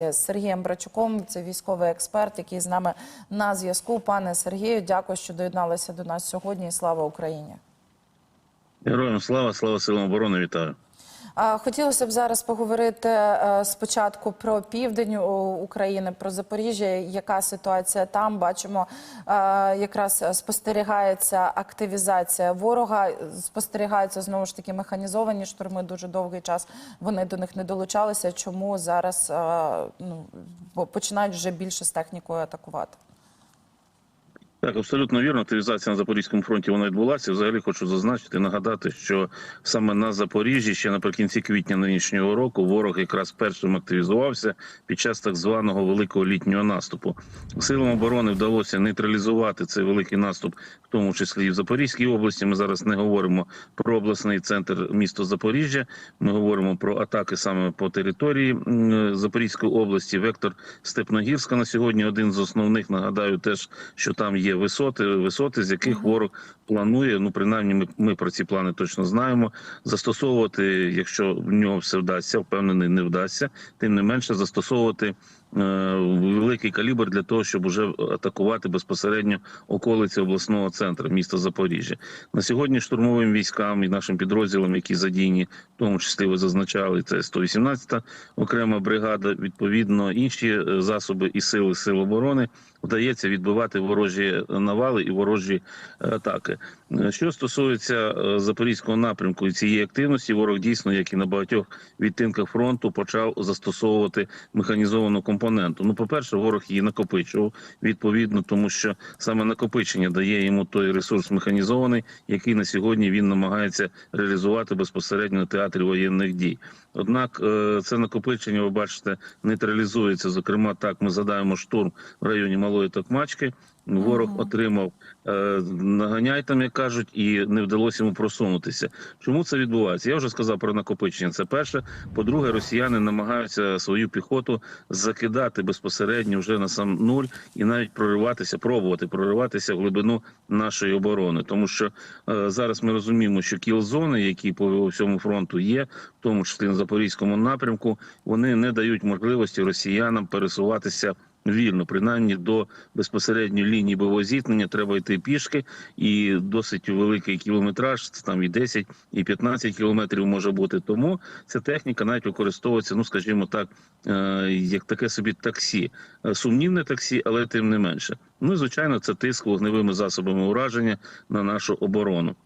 з Сергієм Брачуком. Це військовий експерт, який з нами на зв'язку. Пане Сергію, дякую, що доєдналися до нас сьогодні. Слава Україні. Героям слава, слава силам оборони, вітаю. Хотілося б зараз поговорити е, спочатку про південь України, про Запоріжжя. Яка ситуація там? Бачимо, е, якраз спостерігається активізація ворога. Спостерігаються знову ж таки механізовані штурми. Дуже довгий час вони до них не долучалися. Чому зараз е, ну, починають вже більше з технікою атакувати? Так, абсолютно вірно. Активізація на Запорізькому фронті вона відбулася. Взагалі хочу зазначити, нагадати, що саме на Запоріжжі ще наприкінці квітня нинішнього року ворог якраз першим активізувався під час так званого великого літнього наступу. Силам оборони вдалося нейтралізувати цей великий наступ, в тому числі і в Запорізькій області. Ми зараз не говоримо про обласний центр міста Запоріжжя. Ми говоримо про атаки саме по території Запорізької області. Вектор Степногірська на сьогодні один з основних. Нагадаю, теж що там є висоти, висоти, з яких ворог планує. Ну принаймні, ми, ми про ці плани точно знаємо. Застосовувати, якщо в нього все вдасться, впевнений, не вдасться. Тим не менше, застосовувати. Е, Великий калібр для того, щоб уже атакувати безпосередньо околиці обласного центру міста Запоріжжя. На сьогодні штурмовим військам і нашим підрозділам, які задіяні, в тому числі ви зазначали, це 118-та окрема бригада. Відповідно, інші е, засоби і сили сил оборони вдається відбивати ворожі навали і ворожі е, атаки. Е, Що стосується е, запорізького напрямку і цієї активності, ворог дійсно, як і на багатьох відтинках фронту, почав застосовувати механізовану компоненту. Ну, по перше, ворог її накопичував відповідно, тому що саме накопичення дає йому той ресурс механізований, який на сьогодні він намагається реалізувати безпосередньо на театрі воєнних дій. Однак е, це накопичення, ви бачите, нейтралізується. Зокрема, так ми задаємо штурм в районі Малої Токмачки. Ворог отримав е, наганяй, там як кажуть, і не вдалося йому просунутися. Чому це відбувається? Я вже сказав про накопичення. Це перше. По-друге, росіяни намагаються свою піхоту закидати безпосередньо вже на сам нуль і навіть прориватися, пробувати прориватися в глибину нашої оборони. Тому що е, зараз ми розуміємо, що кіл-зони, які по всьому фронту є, в тому числі на запорізькому напрямку, вони не дають можливості росіянам пересуватися. Вільно, принаймні до безпосередньої лінії бойового зіткнення треба йти пішки, і досить великий кілометраж, там і 10, і 15 кілометрів може бути. Тому ця техніка навіть використовується, ну скажімо так, е, як таке собі таксі, Е, сумнівне таксі, але тим не менше. Ну і звичайно, це тиск вогневими засобами ураження на нашу оборону.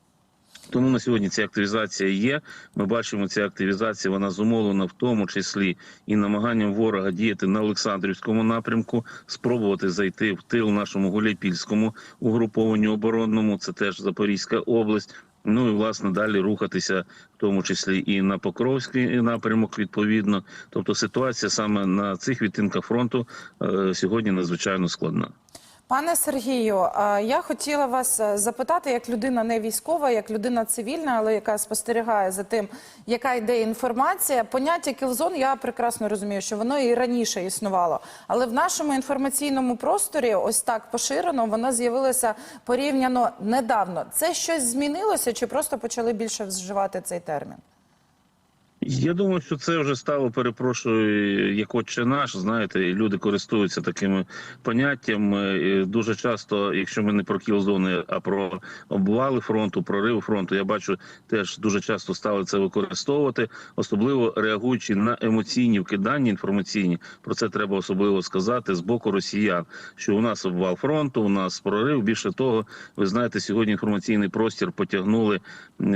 Тому на сьогодні ця активізація є. Ми бачимо, ця активізація вона зумовлена в тому числі і намаганням ворога діяти на Олександрівському напрямку, спробувати зайти в тил нашому Гуляйпільському угрупованню оборонному. Це теж Запорізька область. Ну і власне далі рухатися, в тому числі і на Покровський напрямок, відповідно. Тобто ситуація саме на цих відтинках фронту е, сьогодні надзвичайно складна. Пане Сергію, я хотіла вас е, запитати, як людина не військова, як людина цивільна, але яка спостерігає за тим, яка йде інформація. Поняття кілзон я прекрасно розумію, що воно і раніше існувало. Але в нашому інформаційному просторі, ось так поширено, воно з'явилося порівняно недавно. Це щось змінилося, чи просто почали більше вживати цей термін? Я думаю, що це вже стало, перепрошую, як отче наш. Знаєте, люди користуються такими поняттями. Дуже часто, якщо ми не про кілзони, а про обвали фронту, прориви фронту, я бачу, теж дуже часто стали це використовувати, особливо реагуючи на емоційні вкидання інформаційні. Про це треба особливо сказати з боку росіян. Що у нас обвал фронту, у нас прорив. Більше того, ви знаєте, сьогодні інформаційний простір потягнули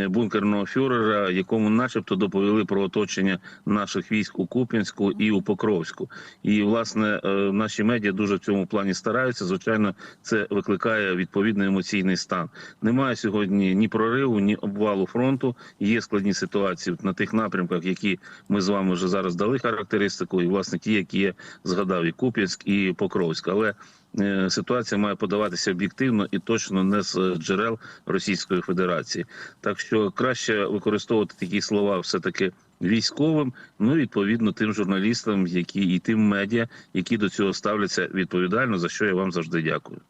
бункерного фюрера, якому, начебто, доповіли про оточення наших військ у Куп'янську і у Покровську. І власне е, наші медіа дуже в цьому плані стараються. Звичайно, це викликає відповідний емоційний стан. Немає сьогодні ні прориву, ні обвалу фронту. Є складні ситуації на тих напрямках, які ми з вами вже зараз дали характеристику, і власне ті, які я згадав, і Куп'янськ, і Покровськ. Але е, ситуація має подаватися об'єктивно і точно не з джерел Російської Федерації. Так що краще використовувати такі слова все таки військовим, ну відповідно тим журналістам, які і тим медіа, які до цього ставляться відповідально, за що я вам завжди дякую.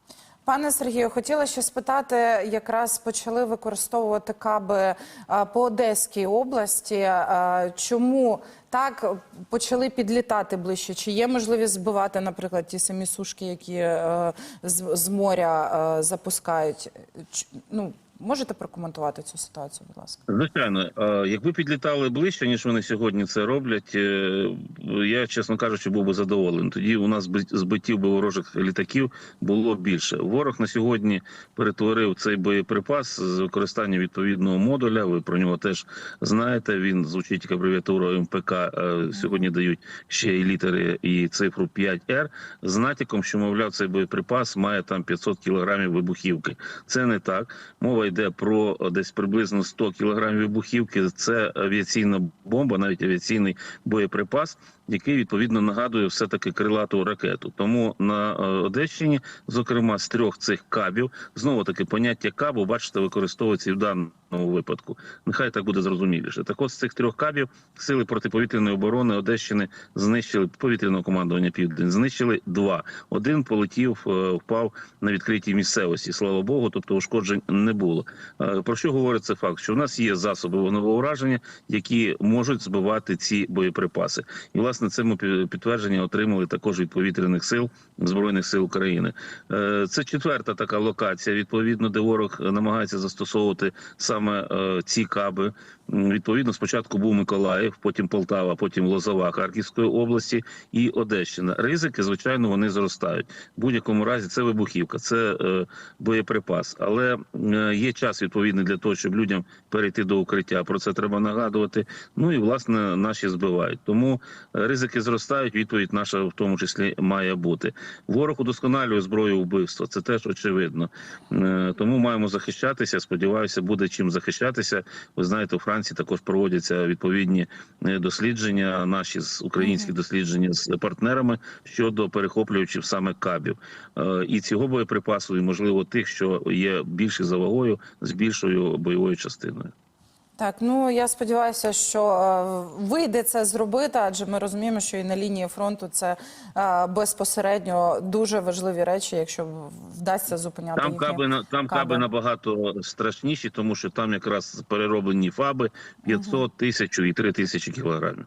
Пане Сергію, хотіла ще спитати, якраз почали використовувати каби по Одеській області. Чому так почали підлітати ближче? Чи є можливість збивати, наприклад, ті самі сушки, які е, з, з моря е, запускають? Ну, можете прокоментувати цю ситуацію, будь ласка? Звичайно, е, якби підлітали ближче, ніж вони сьогодні це роблять, е, я, чесно кажучи, був би задоволений. Тоді у нас би збиттів би ворожих літаків було більше. Ворог на сьогодні перетворив цей боєприпас з використанням відповідного модуля. Ви про нього теж знаєте. Він звучить як абревіатура МПК. е, Сьогодні дають ще і літери і цифру 5Р з натяком, що мовляв, цей боєприпас має там 500 кілограмів вибухівки. Це не так. Мова йде про е, десь приблизно 100 кілограмів вибухівки. Це авіаційна бомба, навіть авіаційний боєприпас, який відповідно нагадує все таки крилату ракету. Тому на е, Одещині, зокрема, з трьох цих кабів, знову таки поняття кабу, бачите, використовується і в даному випадку. Нехай так буде зрозуміліше. Так от з цих трьох кабів сили протиповітряної оборони Одещини знищили повітряного командування Південь. Знищили два. Один полетів, е, впав на відкритій місцевості. Слава Богу, тобто ушкоджень не було. Е, Про що говорить це факт? Що в нас є засоби вогневого ураження, які можуть збивати ці боєприпаси. І власне цьому пі- підтвердження отримали також від повітряних сил збройних сил України. Е, Це четверта така локація, відповідно, де ворог намагається застосовувати саме е, ці каби. Відповідно, спочатку був Миколаїв, потім Полтава, потім Лозова Харківської області і Одещина. Ризики, звичайно, вони зростають. В будь-якому разі це вибухівка, це е, боєприпас. Але е, є час відповідний для того, щоб людям перейти до укриття. Про це треба нагадувати. Ну і власне наші збивають. Тому ризики зростають. Відповідь наша в тому числі має бути. Ворог удосконалює зброю вбивства. Це теж очевидно. Тому маємо захищатися. Сподіваюся, буде чим захищатися. Ви знаєте, у Франції також проводяться відповідні е, дослідження, наші з українські дослідження з партнерами щодо перехоплюючих саме кабів Е, і цього боєприпасу, і можливо тих, що є більше за вагою, з більшою бойовою частиною. Так, ну я сподіваюся, що е, вийде це зробити, адже ми розуміємо, що і на лінії фронту це е, безпосередньо дуже важливі речі, якщо вдасться зупиняти Там їхні каби на там каби каби. набагато страшніші, тому що там якраз перероблені фаби 500, тисячу і 3 тисячі кілограмів.